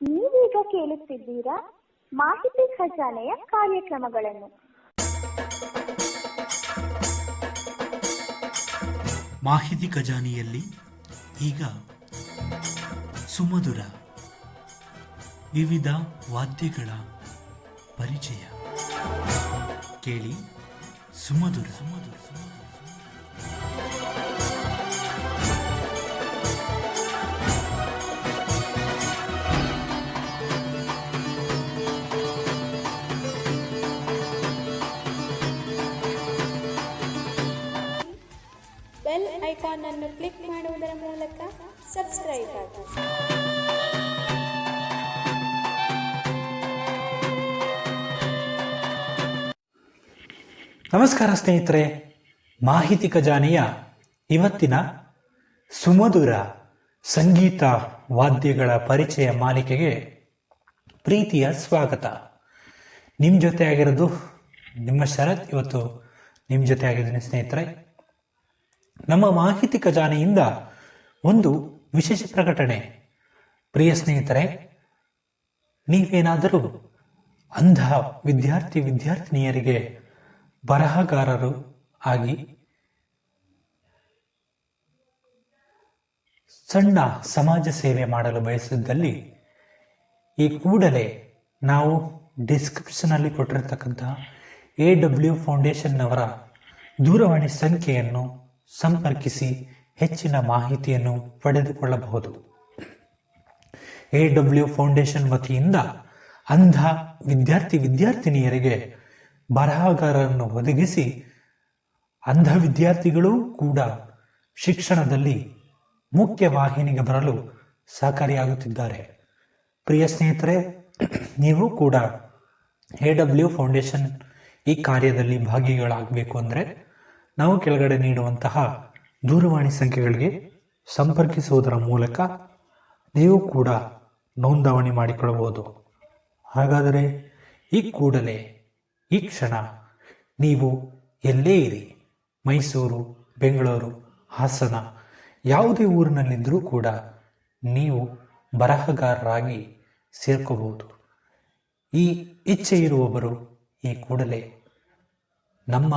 ನೀವೀಗ ಕೇಳುತ್ತಿದ್ದೀರಾ ಮಾಹಿತಿ ಖಜಾನೆಯ ಕಾರ್ಯಕ್ರಮಗಳನ್ನು. ಮಾಹಿತಿ ಖಜಾನೆಯಲ್ಲಿ ಈಗ ಸುಮಧುರ, ವಿವಿಧ ವಾದ್ಯಗಳ ಪರಿಚಯ. ಕೇಳಿ ಸುಮಧುರ. ಸುಮಧುರ ಸುಮಧುರ ಅನ್ನು ಕ್ಲಿಕ್ ಮಾಡುವುದರ ಮೂಲಕ ಸಬ್ಸ್ಕ್ರೈಬ್ ಆಗಿ. ನಮಸ್ಕಾರ ಸ್ನೇಹಿತರೆ, ಮಾಹಿತಿ ಖಜಾನೆಯ ಇವತ್ತಿನ ಸುಮಧುರ ಸಂಗೀತ ವಾದ್ಯಗಳ ಪರಿಚಯ ಮಾಲಿಕೆಗೆ ಪ್ರೀತಿಯ ಸ್ವಾಗತ. ನಿಮ್ಮ ಜೊತೆ ಆಗಿರೋದು ನಿಮ್ಮ ಶರತ್, ಇವತ್ತು ನಿಮ್ಮ ಜೊತೆ ಆಗಿದ್ದೀನಿ ಸ್ನೇಹಿತರೆ. ನಮ್ಮ ಮಾಹಿತಿ ಖಜಾನೆಯಿಂದ ಒಂದು ವಿಶೇಷ ಪ್ರಕಟಣೆ. ಪ್ರಿಯ ಸ್ನೇಹಿತರೆ, ನೀವೇನಾದರೂ ಅಂಧ ವಿದ್ಯಾರ್ಥಿ ವಿದ್ಯಾರ್ಥಿನಿಯರಿಗೆ ಬರಹಗಾರರು ಆಗಿ ಸಣ್ಣ ಸಮಾಜ ಸೇವೆ ಮಾಡಲು ಬಯಸಿದ್ದಲ್ಲಿ, ಈ ಕೂಡಲೇ ನಾವು ಡಿಸ್ಕ್ರಿಪ್ಷನಲ್ಲಿ ಕೊಟ್ಟಿರತಕ್ಕಂತಹ ಎ ಡಬ್ಲ್ಯೂ ಫೌಂಡೇಶನ್ನವರ ದೂರವಾಣಿ ಸಂಖ್ಯೆಯನ್ನು ಸಂಪರ್ಕಿಸಿ ಹೆಚ್ಚಿನ ಮಾಹಿತಿಯನ್ನು ಪಡೆದುಕೊಳ್ಳಬಹುದು. ಎ ಡಬ್ಲ್ಯೂ ಫೌಂಡೇಶನ್ ವತಿಯಿಂದ ಅಂಧ ವಿದ್ಯಾರ್ಥಿ ವಿದ್ಯಾರ್ಥಿನಿಯರಿಗೆ ಬರಹಗಾರರನ್ನು ಒದಗಿಸಿ ಅಂಧ ವಿದ್ಯಾರ್ಥಿಗಳೂ ಕೂಡ ಶಿಕ್ಷಣದಲ್ಲಿ ಮುಖ್ಯ ವಾಹಿನಿಗೆ ಬರಲು ಸಹಕಾರಿಯಾಗುತ್ತಿದ್ದಾರೆ. ಪ್ರಿಯ ಸ್ನೇಹಿತರೆ, ನೀವು ಕೂಡ ಎ ಡಬ್ಲ್ಯೂ ಫೌಂಡೇಶನ್ ಈ ಕಾರ್ಯದಲ್ಲಿ ಭಾಗಿಗಳಾಗಬೇಕು ಅಂದರೆ ನಾವು ಕೆಳಗಡೆ ನೀಡುವಂತಹ ದೂರವಾಣಿ ಸಂಖ್ಯೆಗಳಿಗೆ ಸಂಪರ್ಕಿಸುವುದರ ಮೂಲಕ ನೀವು ಕೂಡ ನೋಂದಾವಣಿ ಮಾಡಿಕೊಳ್ಳಬಹುದು. ಹಾಗಾದರೆ ಈ ಕೂಡಲೇ ಈ ಕ್ಷಣ ನೀವು ಎಲ್ಲೇ ಇರಿ. ಮೈಸೂರು, ಬೆಂಗಳೂರು, ಹಾಸನ, ಯಾವುದೇ ಊರಿನಲ್ಲಿದ್ದರೂ ಕೂಡ ನೀವು ಬರಹಗಾರರಾಗಿ ಸೇರ್ಕೋಬಹುದು. ಈ ಇಚ್ಛೆ ಇರುವವರು ಈ ಕೂಡಲೇ ನಮ್ಮ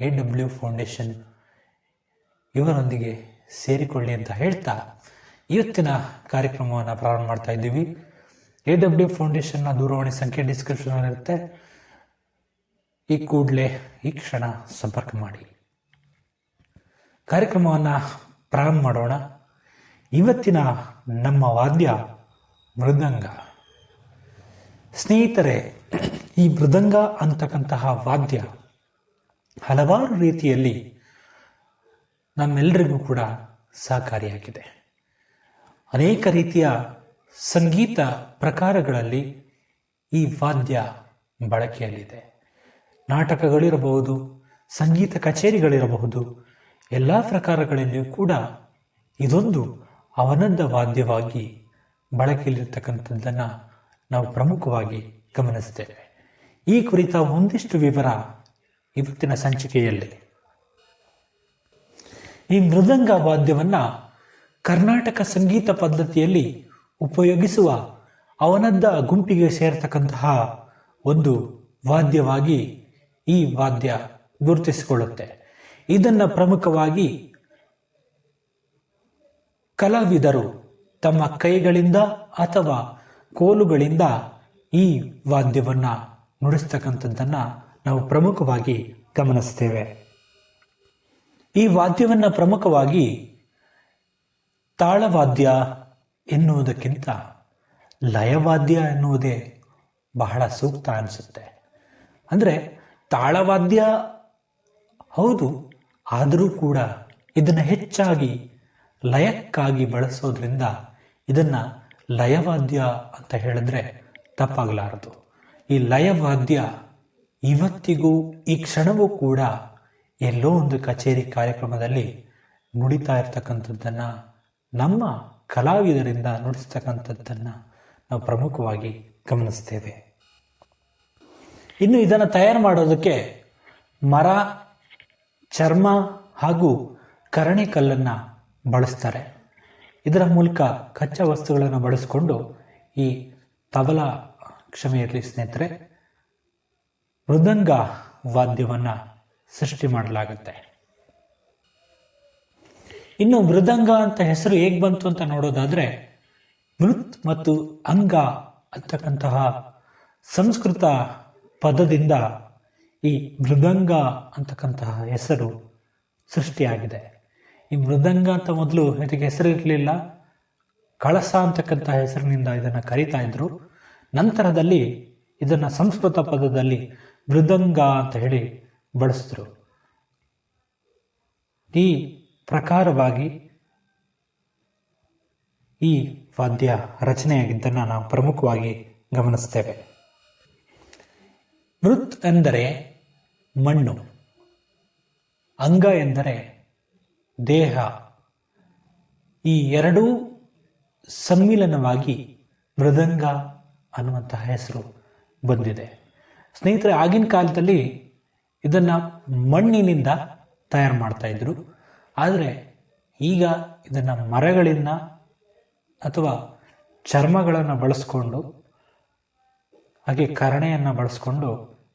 ಎ ಡಬ್ಲ್ಯೂ ಫೌಂಡೇಶನ್ ಇವರೊಂದಿಗೆ ಸೇರಿಕೊಳ್ಳಿ ಅಂತ ಹೇಳ್ತಾ ಇವತ್ತಿನ ಕಾರ್ಯಕ್ರಮವನ್ನು ಪ್ರಾರಂಭ ಮಾಡ್ತಾ ಇದ್ದೀವಿ. ಎ ಡಬ್ಲ್ಯೂ ಫೌಂಡೇಶನ್ನ ದೂರವಾಣಿ ಸಂಖ್ಯೆ ಡಿಸ್ಕ್ರಿಪ್ಷನಲ್ಲಿರುತ್ತೆ ಈ ಕೂಡಲೇ ಈ ಕ್ಷಣ ಸಂಪರ್ಕ ಮಾಡಿ. ಕಾರ್ಯಕ್ರಮವನ್ನು ಪ್ರಾರಂಭ ಮಾಡೋಣ. ಇವತ್ತಿನ ನಮ್ಮ ವಾದ್ಯ ಮೃದಂಗ. ಸ್ನೇಹಿತರೆ, ಈ ಮೃದಂಗ ಅಂತಕ್ಕಂತಹ ವಾದ್ಯ ಹಲವಾರು ರೀತಿಯಲ್ಲಿ ನಮ್ಮೆಲ್ಲರಿಗೂ ಕೂಡ ಸಹಕಾರಿಯಾಗಿದೆ. ಅನೇಕ ರೀತಿಯ ಸಂಗೀತ ಪ್ರಕಾರಗಳಲ್ಲಿ ಈ ವಾದ್ಯ ಬಳಕೆಯಲ್ಲಿದೆ. ನಾಟಕಗಳಿರಬಹುದು, ಸಂಗೀತ ಕಚೇರಿಗಳಿರಬಹುದು, ಎಲ್ಲ ಪ್ರಕಾರಗಳಲ್ಲಿಯೂ ಕೂಡ ಇದೊಂದು ಅವನಂದ ವಾದ್ಯವಾಗಿ ಬಳಕೆಯಲ್ಲಿರ್ತಕ್ಕಂಥದ್ದನ್ನು ನಾವು ಪ್ರಮುಖವಾಗಿ ಗಮನಿಸ್ತೇವೆ. ಈ ಕುರಿತ ಒಂದಿಷ್ಟು ವಿವರ ಇವತ್ತಿನ ಸಂಚಿಕೆಯಲ್ಲಿ. ಈ ಮೃದಂಗ ವಾದ್ಯವನ್ನ ಕರ್ನಾಟಕ ಸಂಗೀತ ಪದ್ಧತಿಯಲ್ಲಿ ಉಪಯೋಗಿಸುವ ಅವನದ್ದ ಗುಂಪಿಗೆ ಸೇರ್ತಕ್ಕಂತಹ ಒಂದು ವಾದ್ಯವಾಗಿ ಈ ವಾದ್ಯ ಗುರುತಿಸಿಕೊಳ್ಳುತ್ತೆ. ಇದನ್ನು ಪ್ರಮುಖವಾಗಿ ಕಲಾವಿದರು ತಮ್ಮ ಕೈಗಳಿಂದ ಅಥವಾ ಕೋಲುಗಳಿಂದ ಈ ವಾದ್ಯವನ್ನ ನುಡಿಸ್ತಕ್ಕಂಥದ್ದನ್ನ ನಾವು ಪ್ರಮುಖವಾಗಿ ಗಮನಿಸ್ತೇವೆ. ಈ ವಾದ್ಯವನ್ನು ಪ್ರಮುಖವಾಗಿ ತಾಳವಾದ್ಯ ಎನ್ನುವುದಕ್ಕಿಂತ ಲಯವಾದ್ಯ ಎನ್ನುವುದೇ ಬಹಳ ಸೂಕ್ತ ಅನಿಸುತ್ತೆ. ಅಂದರೆ ತಾಳವಾದ್ಯ ಹೌದು, ಆದರೂ ಕೂಡ ಇದನ್ನು ಹೆಚ್ಚಾಗಿ ಲಯಕ್ಕಾಗಿ ಬಳಸೋದ್ರಿಂದ ಇದನ್ನು ಲಯವಾದ್ಯ ಅಂತ ಹೇಳಿದ್ರೆ ತಪ್ಪಾಗಲಾರದು. ಈ ಲಯವಾದ್ಯ ಇವತ್ತಿಗೂ ಈ ಕ್ಷಣವೂ ಕೂಡ ಎಲ್ಲೋ ಒಂದು ಕಚೇರಿ ಕಾರ್ಯಕ್ರಮದಲ್ಲಿ ನುಡಿತಾ ಇರ್ತಕ್ಕಂಥದ್ದನ್ನು, ನಮ್ಮ ಕಲಾವಿದರಿಂದ ನುಡಿಸ್ತಕ್ಕಂಥದ್ದನ್ನು ನಾವು ಪ್ರಮುಖವಾಗಿ ಗಮನಿಸ್ತೇವೆ. ಇನ್ನು ಇದನ್ನು ತಯಾರು ಮಾಡೋದಕ್ಕೆ ಮರ, ಚರ್ಮ ಹಾಗೂ ಕರಣೆ ಕಲ್ಲನ್ನು ಬಳಸ್ತಾರೆ. ಇದರ ಮೂಲಕ ಕಚ್ಚಾ ವಸ್ತುಗಳನ್ನು ಬಳಸಿಕೊಂಡು ಈ ತಬಲ ಕ್ಷಮೆ ಸ್ನೇಹಿತರೆ ಮೃದಂಗ ವಾದ್ಯವನ್ನ ಸೃಷ್ಟಿ ಮಾಡಲಾಗುತ್ತೆ. ಇನ್ನು ಮೃದಂಗ ಅಂತ ಹೆಸರು ಹೇಗೆ ಬಂತು ಅಂತ ನೋಡೋದಾದ್ರೆ, ಮೃತ್ ಮತ್ತು ಅಂಗ ಅಂತಕ್ಕಂತಹ ಸಂಸ್ಕೃತ ಪದದಿಂದ ಈ ಮೃದಂಗ ಅಂತಕ್ಕಂತಹ ಹೆಸರು ಸೃಷ್ಟಿಯಾಗಿದೆ. ಈ ಮೃದಂಗ ಅಂತ ಮೊದಲು ಇದಕ್ಕೆ ಹೆಸರು ಇರಲಿಲ್ಲ. ಕಳಸ ಅಂತಕ್ಕಂತಹ ಹೆಸರಿನಿಂದ ಇದನ್ನು ಕರೀತಾ ಇದ್ರು. ನಂತರದಲ್ಲಿ ಇದನ್ನ ಸಂಸ್ಕೃತ ಪದದಲ್ಲಿ ಮೃದಂಗ ಅಂತ ಹೇಳಿ ಬಳಸಿದ್ರು ಈ ಪ್ರಕಾರವಾಗಿ ಈ ವಾದ್ಯ ರಚನೆಯಾಗಿದ್ದನ್ನು ನಾವು ಪ್ರಮುಖವಾಗಿ ಗಮನಿಸ್ತೇವೆ. ಮೃತ್ ಎಂದರೆ ಮಣ್ಣು, ಅಂಗ ಎಂದರೆ ದೇಹ. ಈ ಎರಡೂ ಸಮ್ಮಿಲನವಾಗಿ ಮೃದಂಗ ಅನ್ನುವಂತಹ ಹೆಸರು ಬಂದಿದೆ. ಸ್ನೇಹಿತರೆ, ಆಗಿನ ಕಾಲದಲ್ಲಿ ಇದನ್ನು ಮಣ್ಣಿನಿಂದ ತಯಾರು ಮಾಡ್ತಾ ಇದ್ರು. ಆದರೆ ಈಗ ಇದನ್ನು ಮರಗಳಿಂದ ಅಥವಾ ಚರ್ಮಗಳನ್ನು ಬಳಸ್ಕೊಂಡು, ಹಾಗೆ ಕರಣೆಯನ್ನು ಬಳಸ್ಕೊಂಡು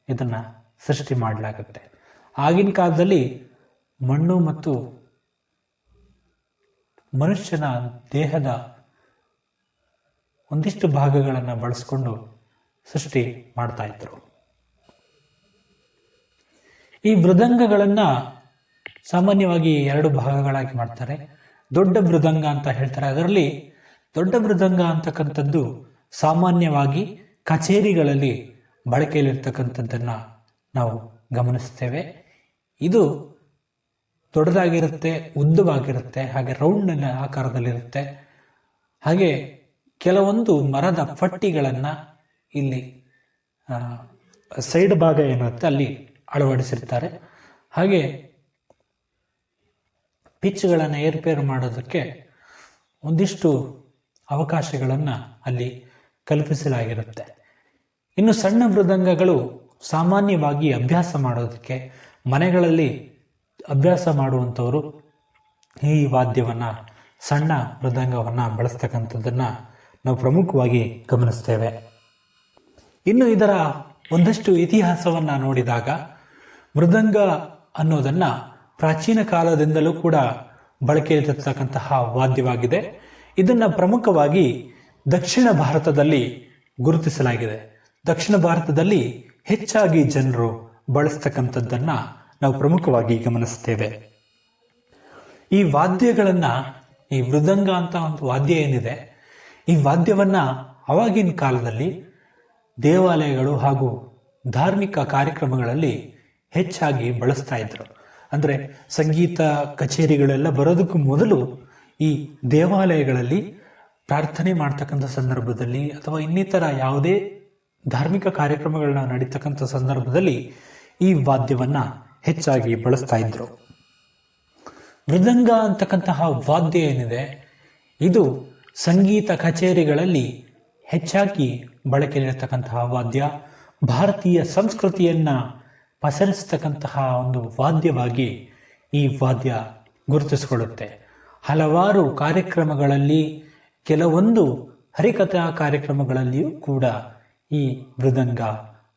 ಇದನ್ನು ಸೃಷ್ಟಿ ಮಾಡಲಾಗುತ್ತೆ. ಆಗಿನ ಕಾಲದಲ್ಲಿ ಮಣ್ಣು ಮತ್ತು ಮನುಷ್ಯನ ದೇಹದ ಒಂದಿಷ್ಟು ಭಾಗಗಳನ್ನು ಬಳಸ್ಕೊಂಡು ಸೃಷ್ಟಿ ಮಾಡ್ತಾ ಇದ್ರು. ಈ ಮೃದಂಗಗಳನ್ನು ಸಾಮಾನ್ಯವಾಗಿ ಎರಡು ಭಾಗಗಳಾಗಿ ಮಾಡ್ತಾರೆ. ದೊಡ್ಡ ಮೃದಂಗ ಅಂತ ಹೇಳ್ತಾರೆ. ಅದರಲ್ಲಿ ದೊಡ್ಡ ಮೃದಂಗ ಅಂತಕ್ಕಂಥದ್ದು ಸಾಮಾನ್ಯವಾಗಿ ಕಚೇರಿಗಳಲ್ಲಿ ಬಳಕೆಯಲ್ಲಿರ್ತಕ್ಕಂಥದ್ದನ್ನ ನಾವು ಗಮನಿಸ್ತೇವೆ. ಇದು ದೊಡ್ಡದಾಗಿರುತ್ತೆ, ಉದ್ದವಾಗಿರುತ್ತೆ, ಹಾಗೆ ರೌಂಡ್ ಆಕಾರದಲ್ಲಿರುತ್ತೆ. ಹಾಗೆ ಕೆಲವೊಂದು ಮರದ ಪಟ್ಟಿಗಳನ್ನು ಇಲ್ಲಿ ಸೈಡ್ ಭಾಗ ಏನಿರುತ್ತೆ ಅಲ್ಲಿ ಅಳವಡಿಸಿರ್ತಾರೆ. ಹಾಗೆ ಪಿಚ್ಗಳನ್ನು ಏರ್ಪೇರು ಮಾಡೋದಕ್ಕೆ ಒಂದಿಷ್ಟು ಅವಕಾಶಗಳನ್ನು ಅಲ್ಲಿ ಕಲ್ಪಿಸಲಾಗಿರುತ್ತೆ. ಇನ್ನು ಸಣ್ಣ ಮೃದಂಗಗಳು ಸಾಮಾನ್ಯವಾಗಿ ಅಭ್ಯಾಸ ಮಾಡೋದಕ್ಕೆ, ಮನೆಗಳಲ್ಲಿ ಅಭ್ಯಾಸ ಮಾಡುವಂಥವರು ಈ ವಾದ್ಯವನ್ನು, ಸಣ್ಣ ಮೃದಂಗವನ್ನು ಬಳಸ್ತಕ್ಕಂಥದ್ದನ್ನು ನಾವು ಪ್ರಮುಖವಾಗಿ ಗಮನಿಸ್ತೇವೆ. ಇನ್ನು ಇದರ ಒಂದಷ್ಟು ಇತಿಹಾಸವನ್ನು ನೋಡಿದಾಗ ಮೃದಂಗ ಅನ್ನೋದನ್ನ ಪ್ರಾಚೀನ ಕಾಲದಿಂದಲೂ ಕೂಡ ಬಳಕೆಯಲ್ಲಿರತಕ್ಕಂತಹ ವಾದ್ಯವಾಗಿದೆ. ಇದನ್ನು ಪ್ರಮುಖವಾಗಿ ದಕ್ಷಿಣ ಭಾರತದಲ್ಲಿ ಗುರುತಿಸಲಾಗಿದೆ. ದಕ್ಷಿಣ ಭಾರತದಲ್ಲಿ ಹೆಚ್ಚಾಗಿ ಜನರು ಬಳಸ್ತಕ್ಕಂಥದ್ದನ್ನು ನಾವು ಪ್ರಮುಖವಾಗಿ ಗಮನಿಸ್ತೇವೆ. ಈ ವಾದ್ಯಗಳನ್ನು, ಈ ಮೃದಂಗ ಅಂತ ಒಂದು ವಾದ್ಯ ಏನಿದೆ, ಈ ವಾದ್ಯವನ್ನ ಅವಾಗಿನ ಕಾಲದಲ್ಲಿ ದೇವಾಲಯಗಳು ಹಾಗೂ ಧಾರ್ಮಿಕ ಕಾರ್ಯಕ್ರಮಗಳಲ್ಲಿ ಹೆಚ್ಚಾಗಿ ಬಳಸ್ತಾ ಇದ್ರು. ಅಂದರೆ ಸಂಗೀತ ಕಚೇರಿಗಳೆಲ್ಲ ಬರೋದಕ್ಕೂ ಮೊದಲು ಈ ದೇವಾಲಯಗಳಲ್ಲಿ ಪ್ರಾರ್ಥನೆ ಮಾಡ್ತಕ್ಕಂಥ ಸಂದರ್ಭದಲ್ಲಿ ಅಥವಾ ಇನ್ನಿತರ ಯಾವುದೇ ಧಾರ್ಮಿಕ ಕಾರ್ಯಕ್ರಮಗಳನ್ನ ನಡೀತಕ್ಕಂಥ ಸಂದರ್ಭದಲ್ಲಿ ಈ ವಾದ್ಯವನ್ನ ಹೆಚ್ಚಾಗಿ ಬಳಸ್ತಾ ಇದ್ರು. ಮೃದಂಗ ಅಂತಕ್ಕಂತಹ ವಾದ್ಯ ಏನಿದೆ, ಇದು ಸಂಗೀತ ಕಚೇರಿಗಳಲ್ಲಿ ಹೆಚ್ಚಾಗಿ ಬಳಕೆಯಲ್ಲಿರತಕ್ಕಂತಹ ವಾದ್ಯ. ಭಾರತೀಯ ಸಂಸ್ಕೃತಿಯನ್ನ ಪಸರಿಸ್ತಕ್ಕಂತಹ ಒಂದು ವಾದ್ಯವಾಗಿ ಈ ವಾದ್ಯ ಗುರುತಿಸಿಕೊಳ್ಳುತ್ತೆ. ಹಲವಾರು ಕಾರ್ಯಕ್ರಮಗಳಲ್ಲಿ ಕೆಲವೊಂದು ಹರಿಕಥಾ ಕಾರ್ಯಕ್ರಮಗಳಲ್ಲಿಯೂ ಕೂಡ ಈ ಮೃದಂಗ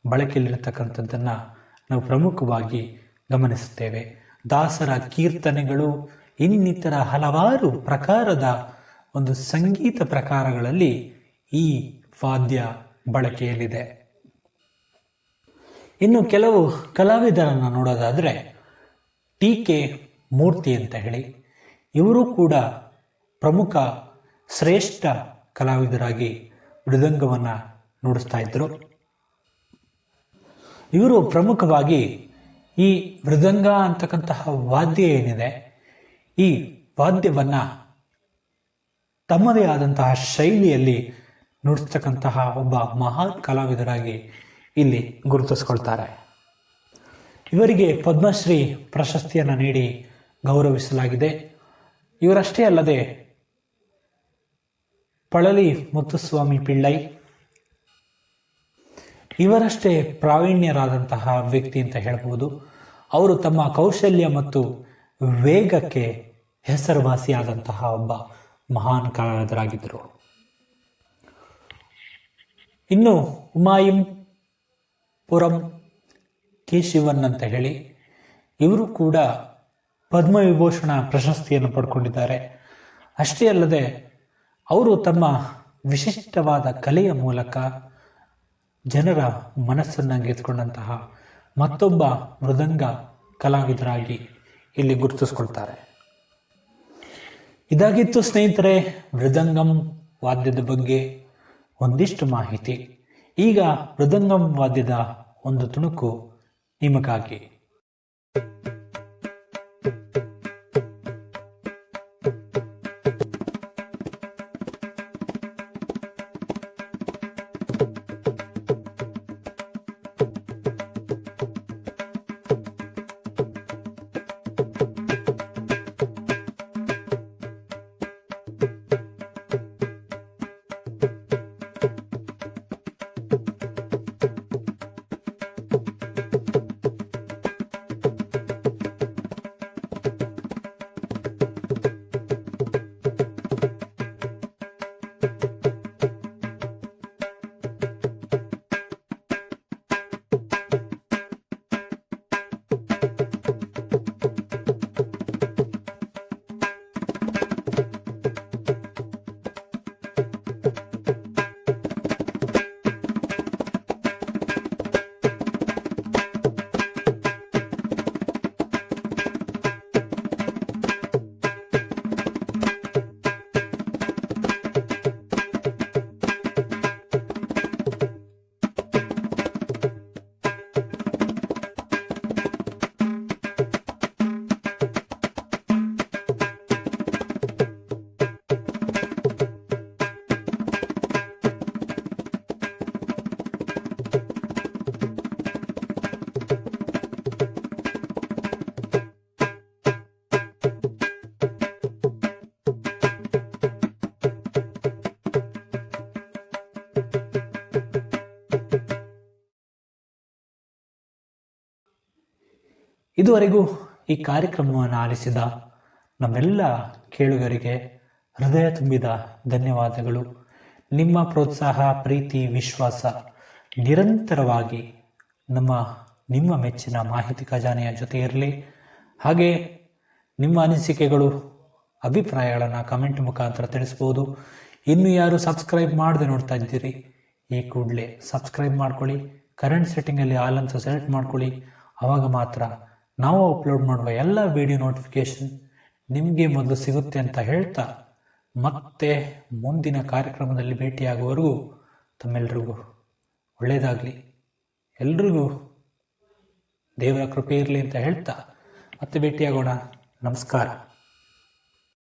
ಬಳಕೆಯಲ್ಲಿರತಕ್ಕಂಥದ್ದನ್ನು ನಾವು ಪ್ರಮುಖವಾಗಿ ಗಮನಿಸುತ್ತೇವೆ. ದಾಸರ ಕೀರ್ತನೆಗಳು, ಇನ್ನಿತರ ಹಲವಾರು ಪ್ರಕಾರದ ಒಂದು ಸಂಗೀತ ಪ್ರಕಾರಗಳಲ್ಲಿ ಈ ವಾದ್ಯ ಬಳಕೆಯಲ್ಲಿದೆ. ಇನ್ನು ಕೆಲವು ಕಲಾವಿದರನ್ನು ನೋಡೋದಾದರೆ ಟಿ ಕೆ ಮೂರ್ತಿ ಅಂತ ಹೇಳಿ. ಇವರು ಕೂಡ ಪ್ರಮುಖ ಶ್ರೇಷ್ಠ ಕಲಾವಿದರಾಗಿ ಮೃದಂಗವನ್ನು ನುಡಿಸ್ತಾ ಇದ್ದರು ಇವರು ಪ್ರಮುಖವಾಗಿ ಈ ಮೃದಂಗ ಅಂತಕ್ಕಂತಹ ವಾದ್ಯ ಏನಿದೆ, ಈ ವಾದ್ಯವನ್ನು ತಮ್ಮದೇ ಆದಂತಹ ಶೈಲಿಯಲ್ಲಿ ನುಡಿಸ್ತಕ್ಕಂತಹ ಒಬ್ಬ ಮಹಾನ್ ಕಲಾವಿದರಾಗಿ ಇಲ್ಲಿ ಗುರುತಿಸ್ಕೊಳ್ತಾರೆ. ಇವರಿಗೆ ಪದ್ಮಶ್ರೀ ಪ್ರಶಸ್ತಿಯನ್ನು ನೀಡಿ ಗೌರವಿಸಲಾಗಿದೆ. ಇವರಷ್ಟೇ ಅಲ್ಲದೆ ಪಳಲಿ ಮುತ್ತುಸ್ವಾಮಿ ಪಿಳ್ಳೈ, ಇವರಷ್ಟೇ ಪ್ರಾವೀಣ್ಯರಾದಂತಹ ವ್ಯಕ್ತಿ ಅಂತ ಹೇಳಬಹುದು ಅವರು ತಮ್ಮ ಕೌಶಲ್ಯ ಮತ್ತು ವೇಗಕ್ಕೆ ಹೆಸರುವಾಸಿಯಾದಂತಹ ಒಬ್ಬ ಮಹಾನ್ ಕಲಾವಿದರಾಗಿದ್ದರು ಇನ್ನು ಹುಮಾಯೂನ್ ಪುರಂ ಕೆ ಶಿವನ್ ಅಂತ ಹೇಳಿ ಇವರು ಕೂಡ ಪದ್ಮವಿಭೂಷಣ ಪ್ರಶಸ್ತಿಯನ್ನು ಪಡ್ಕೊಂಡಿದ್ದಾರೆ. ಅಷ್ಟೇ ಅಲ್ಲದೆ ಅವರು ತಮ್ಮ ವಿಶಿಷ್ಟವಾದ ಕಲೆಯ ಮೂಲಕ ಜನರ ಮನಸ್ಸನ್ನು ಗೆದ್ದುಕೊಂಡಂತಹ ಮತ್ತೊಬ್ಬ ಮೃದಂಗ ಕಲಾವಿದರಾಗಿ ಇಲ್ಲಿ ಗುರುತಿಸ್ಕೊಳ್ತಾರೆ. ಇದಾಗಿತ್ತು ಸ್ನೇಹಿತರೆ, ಮೃದಂಗಂ ವಾದ್ಯದ ಬಗ್ಗೆ ಒಂದಿಷ್ಟು ಮಾಹಿತಿ. ಈಗ ಮೃದಂಗಂ ವಾದ್ಯದ ಒಂದು ತುಣುಕು ನಿಮಗಾಗಿ. ಇದುವರೆಗೂ ಈ ಕಾರ್ಯಕ್ರಮವನ್ನು ಆಲಿಸಿದ ನಮ್ಮೆಲ್ಲ ಕೇಳುಗರಿಗೆ ಹೃದಯ ತುಂಬಿದ ಧನ್ಯವಾದಗಳು. ನಿಮ್ಮ ಪ್ರೋತ್ಸಾಹ, ಪ್ರೀತಿ, ವಿಶ್ವಾಸ ನಿರಂತರವಾಗಿ ನಮ್ಮ, ನಿಮ್ಮ ಮೆಚ್ಚಿನ ಮಾಹಿತಿ ಖಜಾನೆಯ ಜೊತೆ ಇರಲಿ. ಹಾಗೆ ನಿಮ್ಮ ಅನಿಸಿಕೆಗಳು, ಅಭಿಪ್ರಾಯಗಳನ್ನು ಕಮೆಂಟ್ ಮುಖಾಂತರ ತಿಳಿಸ್ಬೋದು. ಇನ್ನು ಯಾರು ಸಬ್ಸ್ಕ್ರೈಬ್ ಮಾಡದೆ ನೋಡ್ತಾ ಇದ್ದೀರಿ, ಈ ಕೂಡಲೇ ಸಬ್ಸ್ಕ್ರೈಬ್ ಮಾಡ್ಕೊಳ್ಳಿ. ಕರೆಂಟ್ ಸೆಟ್ಟಿಂಗಲ್ಲಿ ಆಲ್ ಅಂತ ಸೆಲೆಕ್ಟ್ ಮಾಡ್ಕೊಳ್ಳಿ. ಆವಾಗ ಮಾತ್ರ ನಾವು ಅಪ್ಲೋಡ್ ಮಾಡುವ ಎಲ್ಲ ವಿಡಿಯೋ ನೋಟಿಫಿಕೇಶನ್ ನಿಮಗೆ ಮೊದಲು ಸಿಗುತ್ತೆ ಅಂತ ಹೇಳ್ತಾ ಮತ್ತೆ ಮುಂದಿನ ಕಾರ್ಯಕ್ರಮದಲ್ಲಿ ಭೇಟಿಯಾಗುವವರೆಗೂ ತಮ್ಮೆಲ್ರಿಗೂ ಒಳ್ಳೆಯದಾಗಲಿ. ಎಲ್ರಿಗೂ ದೇವರ ಕೃಪೆ ಇರಲಿ ಅಂತ ಹೇಳ್ತಾ ಮತ್ತೆ ಭೇಟಿಯಾಗೋಣ. ನಮಸ್ಕಾರ.